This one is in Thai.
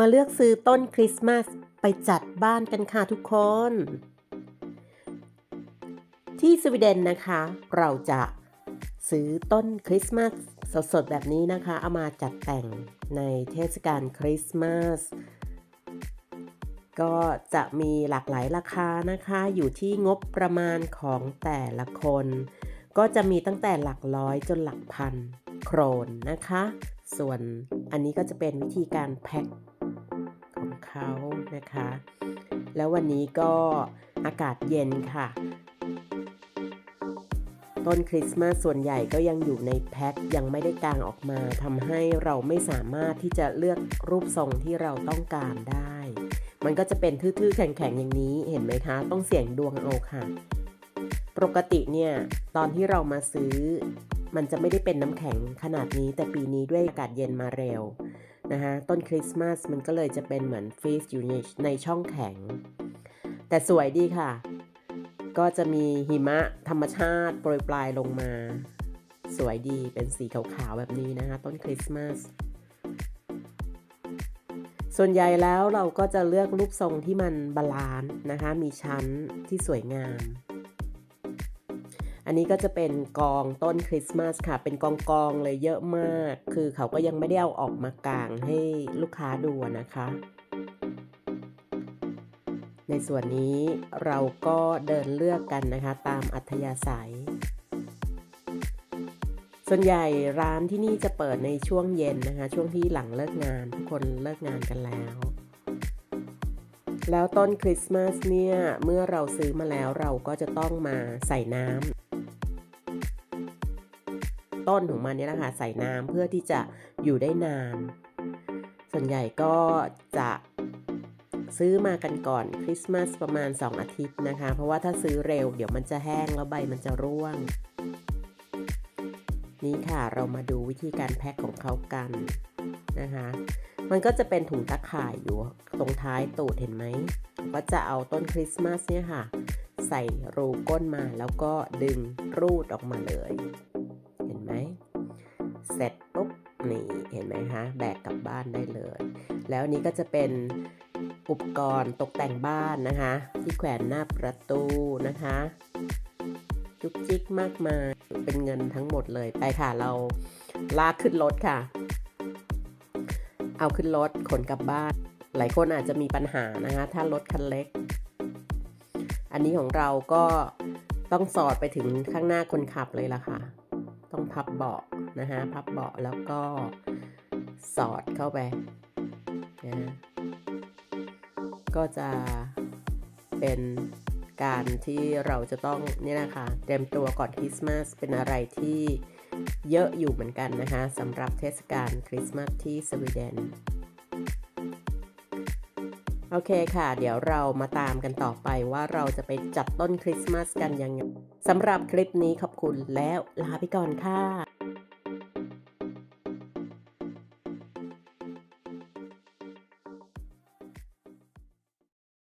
มาเลือกซื้อต้นคริสต์มาสไปจัดบ้านกันค่ะทุกคน ที่สวีเดนนะคะ เราจะซื้อต้นคริสต์มาสสดๆ แบบนี้นะคะ เอามาจัดแต่งในเทศกาลคริสต์มาสก็จะมีหลากหลายราคานะคะ อยู่ที่งบประมาณของแต่ละคน ก็จะมีตั้งแต่หลักร้อยจนหลักพันโครนนะคะ ส่วนอันนี้ก็จะเป็นวิธีการแพ็ค เขานะคะ แล้ววันนี้ก็อากาศเย็นค่ะ ต้นคริสต์มาสส่วนใหญ่ก็ยังอยู่ในแพ็คยังไม่ได้กางออกมาทำให้เราไม่สามารถที่จะเลือกรูปทรงที่เราต้องการได้ มันก็จะเป็นทื่อๆแข็งๆอย่างนี้เห็นไหมคะ ต้องเสี่ยงดวงเอาค่ะ ปกติเนี่ยตอนที่เรามาซื้อมันจะไม่ได้เป็นน้ำแข็งขนาดนี้แต่ปีนี้ด้วยอากาศเย็นมาเร็ว นะคะต้นคริสต์มาสมันก็เลยจะเป็นเหมือนฟรีซอยู่ในในช่องแข็ง แต่สวยดีค่ะ ก็จะมีหิมะธรรมชาติโปรยปลายลงมา สวยดีเป็นสีขาวๆแบบนี้นะคะต้นคริสต์มาสส่วนใหญ่แล้วเราก็จะเลือกรูปทรงที่มันบาลานซ์นะคะ มีชั้นที่สวยงาม อันนี้ก็จะเป็นกองต้นคริสต์มาสค่ะ เป็นกองกองเลยเยอะมาก คือเขาก็ยังไม่ได้เอาออกมากางให้ลูกค้าดูนะคะ ในส่วนนี้เราก็เดินเลือกกันนะคะ ตามอัธยาศัย ส่วนใหญ่ร้านที่นี่จะเปิดในช่วงเย็นนะคะ ช่วงที่หลังเลิกงาน ทุกคนเลิกงานกันแล้วแล้วต้นคริสต์มาสเนี่ย เมื่อเราซื้อมาแล้วเราก็จะต้องมาใส่น้ำ ต้นของมันเนี่ยนะคะใส่น้ำเพื่อที่จะอยู่ได้นาน ส่วนใหญ่ก็จะซื้อมากันก่อนคริสต์มาสประมาณ 2 อาทิตย์นะคะ เพราะว่าถ้าซื้อเร็วเดี๋ยวมันจะแห้งแล้วใบมันจะร่วง นี่ค่ะเรามาดูวิธีการแพ็คของเขากันนะคะ มันก็จะเป็นถุงตะข่ายอยู่ตรงท้ายตูดเห็นไหม ก็จะเอาต้นคริสต์มาสเนี่ยค่ะ ใส่รูก้นมาแล้วก็ดึงรูดออกมาเลย เสร็จปุ๊บนี่เห็นไหมคะแบกกลับบ้านได้เลย แล้วนนี้ก็จะเป็นอุปกรณ์ตกแต่งบ้านนะคะ ที่แขวนหน้าประตูนะคะ จุกจิกมากมายเป็นเงินทั้งหมดเลยไปค่ะเราลากขึ้นรถค่ะ เอาขึ้นรถขนกลับบ้าน หลายคนอาจจะมีปัญหานะคะ ถ้ารถคันเล็ก อันนี้ของเราก็ต้องสอดไปถึงข้างหน้าคนขับเลยล่ะค่ะ ต้องพับเบาะ นะคะพับเบาะแล้วก็สอดเข้าไปนะก็จะเป็นการที่เราจะต้องเนี่ยนะคะเตรียมตัวก่อนคริสต์มาสเป็นอะไรที่เยอะอยู่เหมือนกันนะคะสำหรับเทศกาลคริสต์มาสที่สวีเดนโอเคค่ะ เดี๋ยวเรามาตามกันต่อไปว่าเราจะไปจัดต้นคริสต์มาสกันยังไงสำหรับคลิปนี้ขอบคุณแล้วลาไปก่อนค่ะ